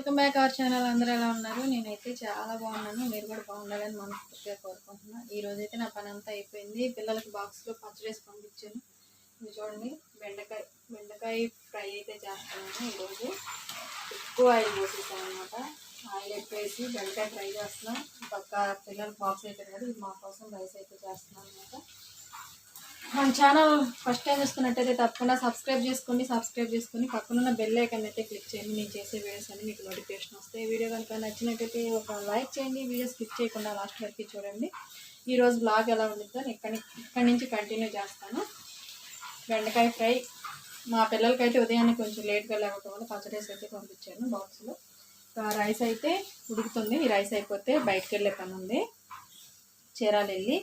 Welcome back our channel. అందరూ ఎలా ఉన్నారు? నేనైతే చాలా బాగున్నాను. మీరు కూడా బాగుండాలని మనస్ఫూర్తిగా కోరుకుంటున్నాను ఈ రోజు అయితే నా పని అంతా అయిపోయింది. పిల్లలకి బాక్స్లో పచ్చడి వేసి పంపించాను. ఇది చూడండి. బెండకాయ బెండకాయ ఫ్రై అయితే చేస్తున్నాను ఈరోజు. ఎక్కువ ఆయిల్ పోసేసాను అనమాట ఆయిల్ ఎక్కువ వేసి బెండకాయ ఫ్రై చేస్తున్నాం. పక్క పిల్లలకి బాక్స్ అయితే కాదు ఇది మా కోసం రైస్ అయితే చేస్తున్నాను అనమాట మన ఛానల్ ఫస్ట్ టైం చూస్తున్నట్టయితే తప్పకుండా సబ్స్క్రైబ్ చేసుకోండి సబ్స్క్రైబ్ చేసుకుని పక్కనున్న బెల్ ఐకన్ అయితే క్లిక్ చేయండి. నేను చేసే వీడియోస్ అన్ని మీకు నోటిఫికేషన్ వస్తాయి. వీడియో కనుక నచ్చినట్టయితే ఒక లైక్ చేయండి. వీడియో స్కిప్ చేయకుండా లాస్ట్ వరకు చూడండి. ఈరోజు బ్లాగ్ ఎలా ఉండిద్దో ఇక్కడి ఇక్కడి నుంచి కంటిన్యూ చేస్తాను. బెండకాయ ఫ్రై. మా పిల్లలకైతే ఉదయాన్నే కొంచెం లేట్గా లేకపోవడం వల్ల రైస్ అయితే పంపించాను బాక్స్లో. రైస్ అయితే ఉడుకుతుంది. ఈ రైస్ అయిపోతే బయటకు వెళ్ళే పని ఉంది. చీరాలు వెళ్ళి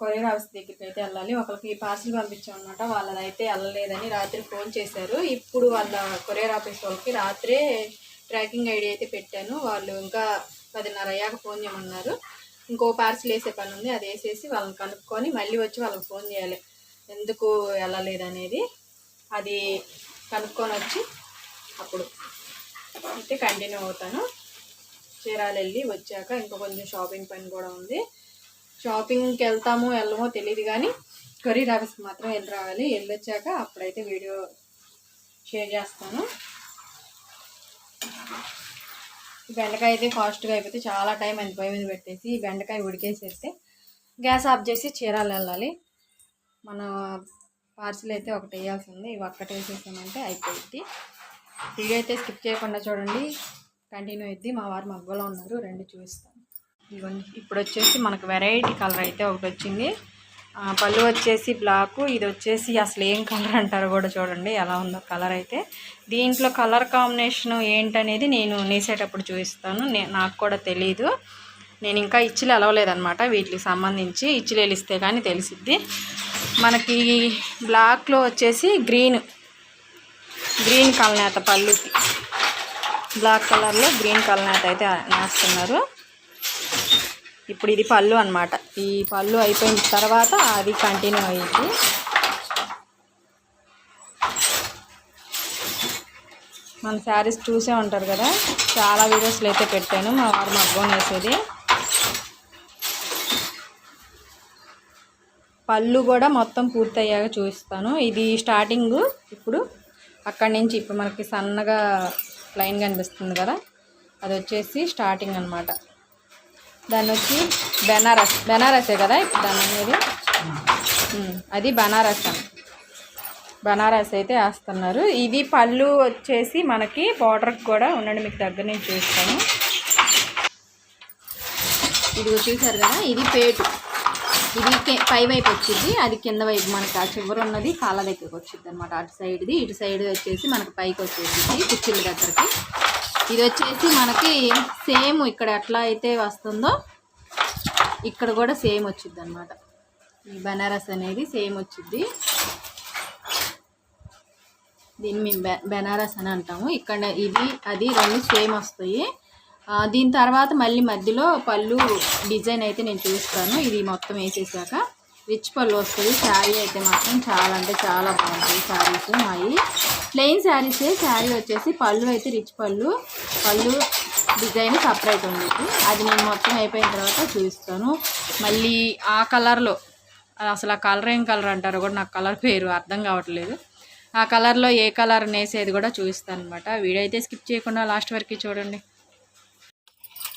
కొరియర్ హౌస్ దగ్గరికి అయితే వెళ్ళాలి. ఒకరికి పార్సిల్ పంపించాం అనమాట వాళ్ళదైతే వెళ్ళలేదని రాత్రి ఫోన్ చేశారు. ఇప్పుడు వాళ్ళ కొరియర్ ఆఫీస్ వాళ్ళకి రాత్రే ట్రాకింగ్ ఐడి అయితే పెట్టాను. వాళ్ళు ఇంకా పదిన్నర అయ్యాక ఫోన్ చేయమన్నారు. ఇంకో పార్సిల్ వేసే పని ఉంది. అది వేసేసి వాళ్ళని కనుక్కొని మళ్ళీ వచ్చి వాళ్ళకి ఫోన్ చేయాలి. ఎందుకు వెళ్ళలేదనేది. అది కనుక్కొని వచ్చి అప్పుడు అయితే కంటిన్యూ అవుతాను. చీరాలు వెళ్ళి వచ్చాక ఇంకా కొంచెం షాపింగ్ పని కూడా ఉంది. షాపింగ్కి వెళ్తామో వెళ్ళమో తెలియదు కానీ కొరియర్ ఆఫీస్కి మాత్రం వెళ్ళి రావాలి. వెళ్ళొచ్చాక అప్పుడైతే వీడియో షేర్ చేస్తాను. బెండకాయ అయితే ఫాస్ట్గా అయిపోతే చాలా టైం అయింది పొయ్యి మీద పెట్టేసి బెండకాయ ఉడికేసేస్తే గ్యాస్ ఆఫ్ చేసి చీరాలు వెళ్ళాలి. మన పార్సిల్ అయితే ఒకటి వేయాల్సి ఉంది. ఇవి ఒక్కటి వేసేసామంటే అయిపోయింది. వీడియో అయితే స్కిప్ చేయకుండా చూడండి. కంటిన్యూ అయింది మా వారు మగ్గలో ఉన్నారు. రెండు చూస్తాను ఇవ్వండి ఇప్పుడు వచ్చేసి మనకు వెరైటీ కలర్ అయితే ఒకటి వచ్చింది పళ్ళు వచ్చేసి బ్లాక్ ఇది వచ్చేసి అసలు ఏం కలర్ అంటారు కూడా చూడండి ఎలా ఉందో కలర్ అయితే. దీంట్లో కలర్ కాంబినేషన్ ఏంటనేది నేను నేసేటప్పుడు చూపిస్తాను. నాకు కూడా తెలీదు. నేను ఇంకా ఇచ్చిలు అలవలేదనమాట వీటికి సంబంధించి. ఇచ్చిలు వెలిస్తే కానీ తెలిసిద్ది. మనకి బ్లాక్లో వచ్చేసి గ్రీన్ గ్రీన్ కలనేత పళ్ళుకి బ్లాక్ కలర్లో గ్రీన్ కలనేత అయితే నేస్తున్నారు. ఇప్పుడు ఇది పళ్ళు అనమాట ఈ పళ్ళు అయిపోయిన తర్వాత అది కంటిన్యూ అయ్యింది. మన శారీస్ చూసే ఉంటారు కదా చాలా వీడియోస్లో అయితే పెట్టాను మా వారు మగ్గం వేసేది పళ్ళు కూడా మొత్తం పూర్తయ్యాక చూపిస్తాను. ఇది స్టార్టింగ్ ఇప్పుడు అక్కడి నుంచి ఇప్పుడు మనకి సన్నగా లైన్ కనిపిస్తుంది కదా అది వచ్చేసి స్టార్టింగ్ అనమాట దాన్ని వచ్చి బెనారస్ బెనారసే కదా ఇప్పుడు దాని అనేది? అది బనారస్ అని బనారస్ అయితే వేస్తున్నారు. ఇది పళ్ళు వచ్చేసి మనకి బార్డర్కి కూడా ఉండండి మీకు దగ్గర నుంచి చూస్తాను. ఇది చూసారు కదా ఇది పేటు. ఇది పై వైపు వచ్చింది అది కింద వైపు మనకి ఆ చివరి ఉన్నది కాళ్ళ దగ్గరకు వచ్చింది అనమాట అటు సైడ్ది ఇటు సైడ్ వచ్చేసి మనకి పైకి వచ్చేసింది కుర్చీల దగ్గరికి. ఇది వచ్చేసి మనకి సేమ్ ఇక్కడ ఎట్లా అయితే వస్తుందో ఇక్కడ కూడా సేమ్ వచ్చింది అనమాట ఈ బనారస్ అనేది సేమ్ వచ్చింది దీన్ని మేము బె బెనారస్ అని అంటాము. ఇక్కడ ఇది అది రెండు సేమ్ వస్తాయి. దీని తర్వాత మళ్ళీ మధ్యలో పళ్ళు డిజైన్ అయితే నేను చూస్తాను. ఇది మొత్తం వేసేసాక రిచ్ పళ్ళు వస్తుంది శారీ అయితే మాత్రం చాలా అంటే చాలా బాగుంటుంది శారీస్ మావి ప్లెయిన్ శారీసే శారీ వచ్చేసి పళ్ళు అయితే రిచ్ పళ్ళు. పళ్ళు డిజైన్ సపరేట్ ఉంది అది నేను మొత్తం అయిపోయిన తర్వాత చూపిస్తాను. మళ్ళీ ఆ కలర్లో అసలు ఆ కలర్ ఏం కలర్ అంటారో కూడా నాకు కలర్ పేరు అర్థం కావట్లేదు. ఆ కలర్లో ఏ కలర్ నేసేది కూడా చూపిస్తాను అనమాట వీడియో అయితే స్కిప్ చేయకుండా లాస్ట్ వరకు చూడండి.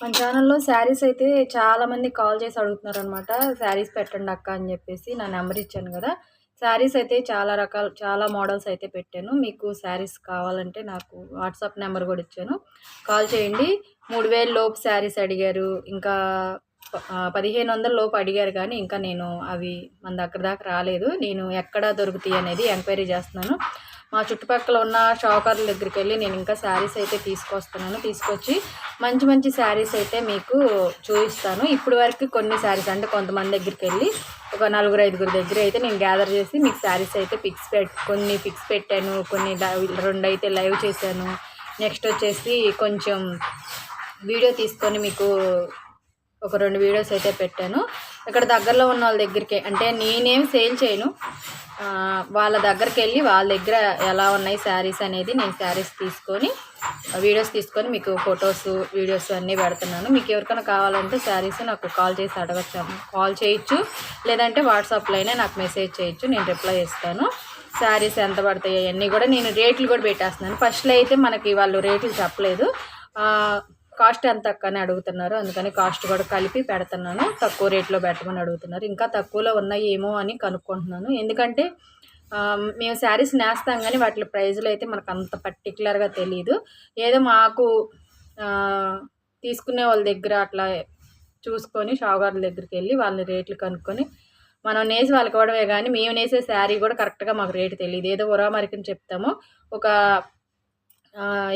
మన ఛానల్లో శారీస్ అయితే చాలామంది కాల్ చేసి అడుగుతున్నారు అనమాట శారీస్ పెట్టండి అక్క అని చెప్పేసి నా నెంబర్ ఇచ్చాను కదా. శారీస్ అయితే చాలా రకాల చాలా మోడల్స్ అయితే పెట్టాను. మీకు శారీస్ కావాలంటే నాకు వాట్సాప్ నెంబర్ కూడా ఇచ్చాను. కాల్ చేయండి. మూడు వేలు లోపు శారీస్ అడిగారు. ఇంకా పదిహేను వందల లోపు అడిగారు కానీ ఇంకా నేను అవి మన దగ్గర దాకా రాలేదు. నేను ఎక్కడ దొరుకుతాయి అనేది ఎంక్వైరీ చేస్తున్నాను. మా చుట్టుపక్కల ఉన్న షాకర్ల దగ్గరికి వెళ్ళి నేను ఇంకా శారీస్ అయితే తీసుకొస్తున్నాను. తీసుకొచ్చి మంచి మంచి శారీస్ అయితే మీకు చూపిస్తాను. ఇప్పుడు వరకు కొన్ని శారీస్ అంటే కొంతమంది దగ్గరికి వెళ్ళి ఒక నలుగురు ఐదుగురు దగ్గర అయితే నేను గ్యాదర్ చేసి మీకు శారీస్ అయితే పిక్స్ పెట్ కొన్ని పిక్స్ పెట్టాను. కొన్ని రెండు అయితే లైవ్ చేశాను. నెక్స్ట్ వచ్చేసి కొంచెం వీడియో తీసుకొని మీకు ఒక రెండు వీడియోస్ అయితే పెట్టాను. ఇక్కడ దగ్గరలో ఉన్న వాళ్ళ దగ్గరికి అంటే నేనేం సేల్ చేయను. వాళ్ళ దగ్గరికి వెళ్ళి వాళ్ళ దగ్గర ఎలా ఉన్నాయి శారీస్ అనేది నేను శారీస్ తీసుకొని వీడియోస్ తీసుకొని మీకు ఫొటోస్ వీడియోస్ అన్నీ పెడుతున్నాను. మీకు ఎవరికైనా కావాలంటే శారీస్ నాకు కాల్ చేసి అడగచ్చు కాల్ చేయొచ్చు. లేదంటే వాట్సాప్లో అయినా నాకు మెసేజ్ చేయొచ్చు నేను రిప్లై ఇస్తాను. శారీస్ ఎంత పడతాయి అవన్నీ కూడా నేను రేట్లు కూడా పెట్టేస్తున్నాను. ఫస్ట్లో అయితే మనకి వాళ్ళు రేట్లు చెప్పలేదు. కాస్ట్ ఎంత అని అడుగుతున్నారు. అందుకని కాస్ట్ కూడా కలిపి పెడుతున్నాను. తక్కువ రేట్లో పెట్టమని అడుగుతున్నారు. ఇంకా తక్కువలో ఉన్నాయి ఏమో అని కనుక్కుంటున్నాను. ఎందుకంటే మేము శారీస్ నేస్తాం కానీ వాటి ప్రైజులు అయితే మనకు అంత పర్టికులర్గా తెలియదు ఏదో మాకు తీసుకునే వాళ్ళ దగ్గర అట్లా చూసుకొని షావుగారుల దగ్గరికి వెళ్ళి వాళ్ళని రేట్లు కనుక్కొని మనం నేసి వాళ్ళకి ఇవ్వడమే కానీ మేము నేసే శారీ కూడా కరెక్ట్గా మాకు రేటు తెలియదు ఏదో ఉరామరికని చెప్తాము. ఒక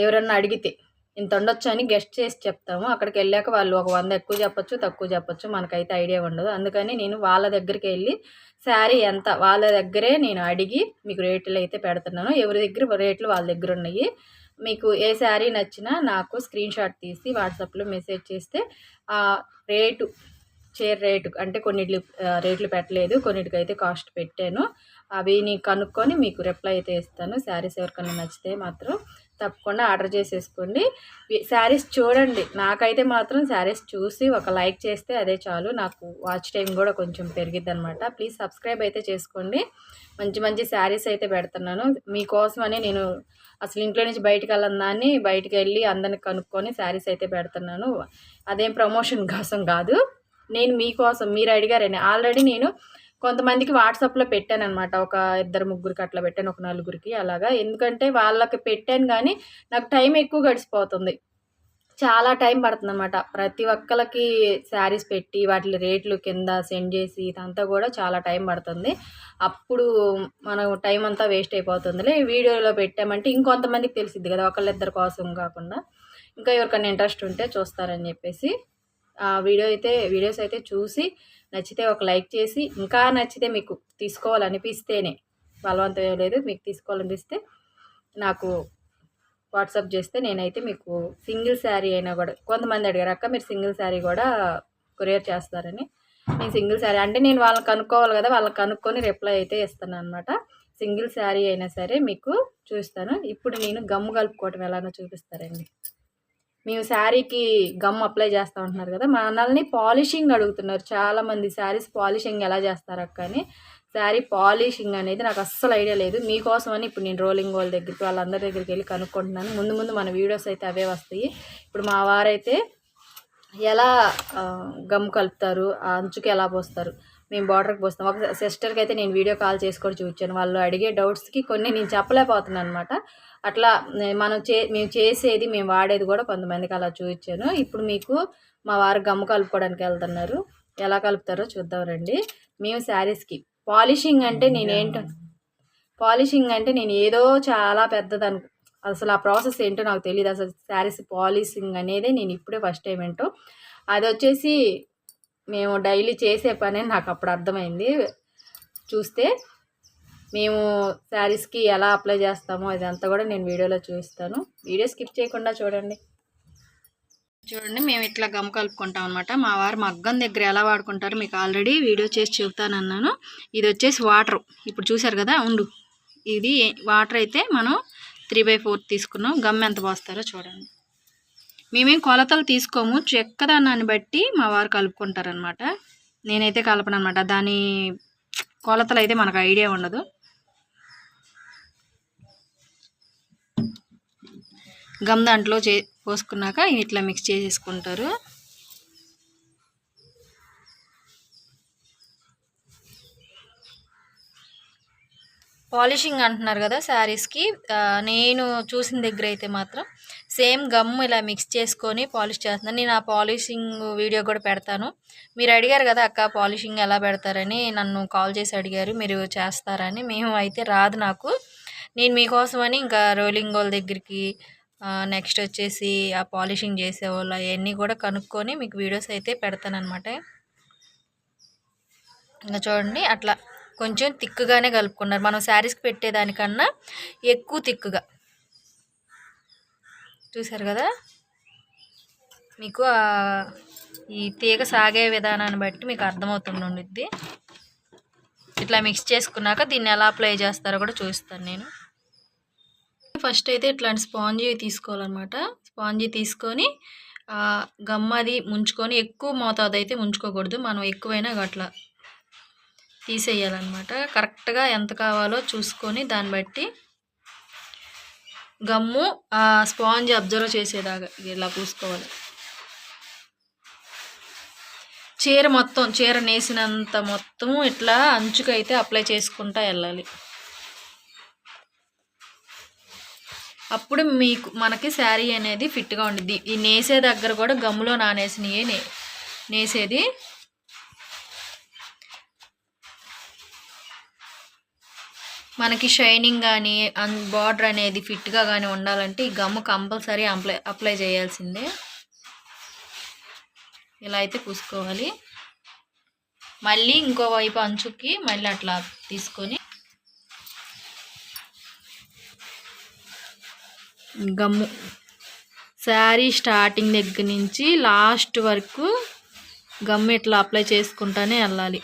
ఎవరన్నా అడిగితే ఇంత ఉండొచ్చు అని గెస్ట్ చేసి చెప్తాము. అక్కడికి వెళ్ళాక వాళ్ళు ఒక వంద ఎక్కువ చెప్పచ్చు తక్కువ చెప్పచ్చు. మనకైతే ఐడియా ఉండదు. అందుకని నేను వాళ్ళ దగ్గరికి వెళ్ళి శారీ ఎంత వాళ్ళ దగ్గరే నేను అడిగి మీకు రేట్లు అయితే పెడుతున్నాను. ఎవరి దగ్గర రేట్లు వాళ్ళ దగ్గర ఉన్నాయి. మీకు ఏ శారీ నచ్చినా నాకు స్క్రీన్ షాట్ తీసి వాట్సాప్లో మెసేజ్ చేస్తే ఆ రేటు చీర రేటు అంటే కొన్నిటి రేట్లు పెట్టలేదు. కొన్నిటికైతే కాస్ట్ పెట్టాను. అవి నీ కనుక్కొని మీకు రిప్లై అయితే ఇస్తాను. శారీస్ ఎవరికైనా నచ్చితే మాత్రం తప్పకుండా ఆర్డర్ చేసేసుకోండి. శారీస్ చూడండి. నాకైతే మాత్రం శారీస్ చూసి ఒక లైక్ చేస్తే అదే చాలు. నాకు వాచ్ టైం కూడా కొంచెం పెరిగిద్ది అనమాట ప్లీజ్ సబ్స్క్రైబ్ అయితే చేసుకోండి. మంచి మంచి శారీస్ అయితే పెడుతున్నాను. మీకోసమని నేను అసలు ఇంట్లో నుంచి బయటకు వెళ్ళను దాన్ని బయటకు వెళ్ళి అందరిని కనుక్కొని శారీస్ అయితే పెడుతున్నాను. అదేం ప్రమోషన్ కోసం కాదు. నేను మీకోసం మీరు అడిగారని. ఆల్రెడీ నేను కొంతమందికి వాట్సాప్లో పెట్టాను అనమాట ఒక ఇద్దరు ముగ్గురికి అట్లా పెట్టాను ఒక నలుగురికి అలాగా. ఎందుకంటే వాళ్ళకి పెట్టాను కానీ నాకు టైం ఎక్కువ గడిచిపోతుంది. చాలా టైం పడుతుంది అనమాట ప్రతి ఒక్కరికి శారీస్ పెట్టి వాటి రేట్లు కింద సెండ్ చేసి ఇదంతా కూడా చాలా టైం పడుతుంది. అప్పుడు మనం టైం అంతా వేస్ట్ అయిపోతుందిలే. వీడియోలో పెట్టామంటే ఇంకొంతమందికి తెలిసిద్ది కదా ఒకళ్ళిద్దరి కోసం కాకుండా. ఇంకా ఎవరికైనా ఇంట్రెస్ట్ ఉంటే చూస్తారని చెప్పేసి. వీడియో అయితే వీడియోస్ అయితే చూసి నచ్చితే ఒక లైక్ చేసి ఇంకా నచ్చితే మీకు తీసుకోవాలనిపిస్తేనే బలవంతం లేదు మీకు తీసుకోవాలనిపిస్తే నాకు వాట్సాప్ చేస్తే నేనైతే మీకు సింగిల్ శారీ అయినా కూడా కొంతమంది అడిగారు అక్క మీరు సింగిల్ శారీ కూడా కొరియర్ చేస్తారని. నేను సింగిల్ శారీ అంటే నేను వాళ్ళని కనుక్కోవాలి కదా వాళ్ళని కనుక్కొని రిప్లై అయితే ఇస్తాను అనమాట సింగిల్ శారీ అయినా సరే మీకు చూస్తాను. ఇప్పుడు నేను గమ్ము కలుపుకోవటం ఎలానో చూపిస్తారండి. మేము శారీకి గమ్ అప్లై చేస్తూ ఉంటున్నారు కదా మనల్ని పాలిషింగ్ అడుగుతున్నారు. చాలామంది శారీస్ పాలిషింగ్ ఎలా చేస్తారు అక్క అని. శారీ పాలిషింగ్ అనేది నాకు అస్సలు ఐడియా లేదు. మీకోసమని ఇప్పుడు నేను రోలింగ్ వాళ్ళ దగ్గరికి వాళ్ళందరి దగ్గరికి వెళ్ళి కనుక్కుంటున్నాను. ముందు ముందు మన వీడియోస్ అయితే అవే వస్తాయి. ఇప్పుడు మా వారైతే ఎలా గమ్ కలుపుతారు ఆ అంచుకి ఎలా పోస్తారు మేము బార్డర్కి పోస్తాం. ఒక సిస్టర్కి అయితే నేను వీడియో కాల్ చేసి కూడా వాళ్ళు అడిగే డౌట్స్కి కొన్ని నేను చెప్పలేకపోతున్నాను అనమాట అట్లా మనం చే మేము చేసేది మేము వాడేది కూడా కొంతమందికి అలా చూపించాను. ఇప్పుడు మీకు మా వారు గమ్ము కలుపుకోవడానికి వెళ్తున్నారు. ఎలా కలుపుతారో చూద్దాం రండి. మేము శారీస్కి. పాలిషింగ్ అంటే నేనేంటో పాలిషింగ్ అంటే నేను ఏదో చాలా పెద్దదను అసలు ఆ ప్రాసెస్ ఏంటో నాకు తెలియదు అసలు శారీస్ పాలిషింగ్ అనేది నేను ఇప్పుడే ఫస్ట్ టైం ఏంటో అది వచ్చేసి మేము డైలీ చేసే పని నాకు అప్పుడు అర్థమైంది. చూస్తే మేము శారీస్కి ఎలా అప్లై చేస్తామో ఇదంతా కూడా నేను వీడియోలో చూపిస్తాను. వీడియో స్కిప్ చేయకుండా చూడండి. చూడండి మేము ఇట్లా గమ్ కలుపుకుంటాం అనమాట మా వారు మగ్గం దగ్గర ఎలా వాడుకుంటారు మీకు ఆల్రెడీ వీడియో చేసి చెబుతానన్నాను ఇది వచ్చేసి వాటర్. ఇప్పుడు చూసారు కదా ఉండు. ఇది వాటర్ అయితే మనం త్రీ బై ఫోర్ తీసుకున్నాం. గమ్ ఎంత పోస్తారో చూడండి. మేమేం కొలతలు తీసుకోము. చెక్కదానాన్ని బట్టి మా వారు కలుపుకుంటారనమాట నేనైతే కలపను అనమాట దాని కొలతలు అయితే మనకు ఐడియా ఉండదు. గమ్ దాంట్లో చే పోసుకున్నాక ఇట్లా మిక్స్ చేసేసుకుంటారు. పాలిషింగ్ అంటున్నారు కదా శారీస్కి. నేను చూసిన దగ్గర అయితే మాత్రం సేమ్ గమ్ ఇలా మిక్స్ చేసుకొని పాలిష్ చేస్తున్నాను నేను ఆ పాలిషింగ్ వీడియో కూడా పెడతాను. మీరు అడిగారు కదా అక్క పాలిషింగ్ ఎలా పెడతారని నన్ను కాల్ చేసి అడిగారు. మీరు చేస్తారని మేము అయితే రాదు నాకు. నేను మీకోసమని ఇంకా రోలింగ్ వాళ్ళ దగ్గరికి నెక్స్ట్ వచ్చేసి ఆ పాలిషింగ్ చేసే వాళ్ళు అవన్నీ కూడా కనుక్కొని మీకు వీడియోస్ అయితే పెడతానమాట ఇంకా చూడండి అట్లా కొంచెం తిక్కుగానే కలుపుకున్నారు. మనం శారీస్కి పెట్టేదానికన్నా ఎక్కువ తిక్కుగా. చూసారు కదా? మీకు ఈ తీగ సాగే విధానాన్ని బట్టి మీకు అర్థమవుతుంది ఉండిద్ది. ఇట్లా మిక్స్ చేసుకున్నాక దీన్ని ఎలా అప్లై చేస్తారో కూడా చూస్తాను నేను. ఫస్ట్ అయితే ఇట్లాంటి స్పాంజీ తీసుకోవాలన్నమాట. స్పాంజీ తీసుకొని గమ్మది గమ్ అది ముంచుకొని ఎక్కువ మోతాదు అయితే ముంచుకోకూడదు. మనం ఎక్కువైనా అట్లా తీసేయాలన్నమాట. కరెక్ట్గా ఎంత కావాలో చూసుకొని దాన్ని బట్టి గమ్ము ఆ స్పాంజ్ అబ్జర్వ్ చేసేదాకా ఇలా పూసుకోవాలి. చీర మొత్తం చీర నేసినంత మొత్తం ఇట్లా అంచుకైతే అప్లై చేసుకుంటా వెళ్ళాలి. అప్పుడు మీకు మనకి శారీ అనేది ఫిట్గా ఉండిద్ది. ఈ నేసే దగ్గర కూడా గమ్ములో నానేసినవి నే నేసేది. మనకి షైనింగ్ కానీ అన్ బార్డర్ అనేది ఫిట్గా కానీ ఉండాలంటే ఈ గమ్ము కంపల్సరీ అప్లై అప్లై చేయాల్సిందే. ఇలా అయితే పూసుకోవాలి. మళ్ళీ ఇంకో వైపు అంచుకి మళ్ళీ అట్లా తీసుకొని గమ్ము. శారీ స్టార్టింగ్ దగ్గర నుంచి లాస్ట్ వరకు గమ్ ఇట్లా అప్లై చేసుకుంటానే వెళ్ళాలి.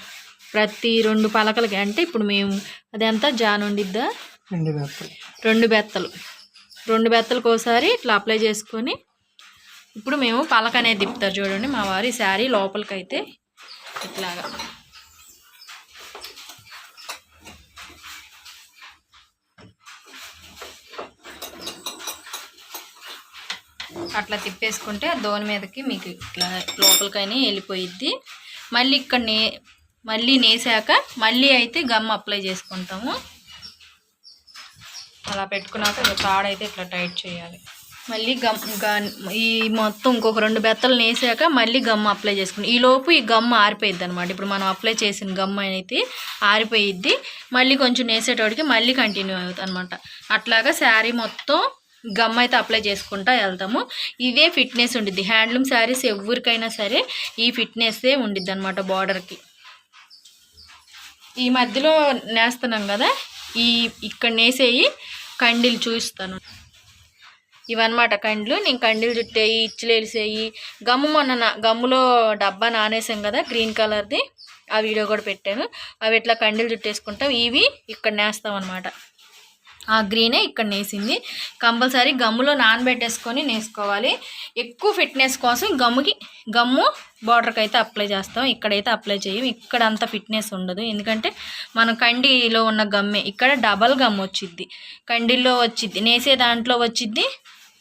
ప్రతి రెండు పలకలకి అంటే ఇప్పుడు మేము అదంతా జాన్ ఉండిద్దా? రెండు బెత్తలు. రెండు బెత్తలకు ఒకసారి ఇట్లా అప్లై చేసుకొని ఇప్పుడు మేము పలక అనేది తిప్పుతారు చూడండి మా వారి శారీ లోపలికైతే ఇట్లాగా. అట్లా తిప్పేసుకుంటే ఆ దోని మీదకి మీకు ఇట్లా లోపలికైనా వెళ్ళిపోయిద్ది. మళ్ళీ ఇక్కడ నే మళ్ళీ నేసాక మళ్ళీ అయితే గమ్ అప్లై చేసుకుంటాము. అలా పెట్టుకున్నాక తాడైతే ఇట్లా టైట్ చేయాలి. మళ్ళీ గమ్ ఈ మొత్తం ఇంకొక రెండు బెత్తలు నేసాక మళ్ళీ గమ్ అప్లై చేసుకుని ఈ లోపు ఈ గమ్ ఆరిపోయిద్ది అనమాట ఇప్పుడు మనం అప్లై చేసిన గమ్ అయితే ఆరిపోయిద్ది. మళ్ళీ కొంచెం నేసేటోడికి మళ్ళీ కంటిన్యూ అవుతుంది అనమాట అట్లాగా శారీ మొత్తం గమ్ అయితే అప్లై చేసుకుంటా వెళ్తాము. ఇదే ఫిట్నెస్ ఉండిద్ది. హ్యాండ్లూమ్ శారీస్ ఎవరికైనా సరే ఈ ఫిట్నెస్సే ఉండిద్ది అనమాట బార్డర్కి. ఈ మధ్యలో నేస్తున్నాం కదా ఈ ఇక్కడ నేసేయి కండీలు చూపిస్తాను. ఇవన్నమాట కండ్లు. నేను కండీలు చుట్టేయి ఇచ్చులు గమ్ము మొన్న నా గమ్ములో డబ్బా నానేసాం కదా గ్రీన్ కలర్ది. ఆ వీడియో కూడా పెట్టాను. అవి ఇట్లా కండీలు చుట్టేసుకుంటాం ఇవి ఇక్కడ నేస్తాం అనమాట ఆ గ్రీనే ఇక్కడ నేసింది. కంపల్సరీ గమ్ములో నానబెట్టేసుకొని నేసుకోవాలి. ఎక్కువ ఫిట్నెస్ కోసం గమ్ముకి గమ్ము బార్డర్కి అయితే అప్లై చేస్తాం. ఇక్కడైతే అప్లై చేయం. ఇక్కడ అంత ఫిట్నెస్ ఉండదు. ఎందుకంటే మనం కండిలో ఉన్న గమ్మే. ఇక్కడ డబల్ గమ్ వచ్చిద్ది. కండిలో వచ్చిద్ది. నేసే దాంట్లో వచ్చిద్ది.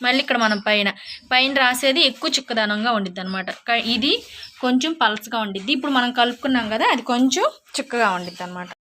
మళ్ళీ ఇక్కడ మనం పైన. పైన రాసేది ఎక్కువ చిక్కదనంగా ఉండిద్ది అనమాట ఇది కొంచెం పలచగా ఉండిద్ది. ఇప్పుడు మనం కలుపుకున్నాం కదా అది కొంచెం చిక్కగా ఉండిద్ది అనమాట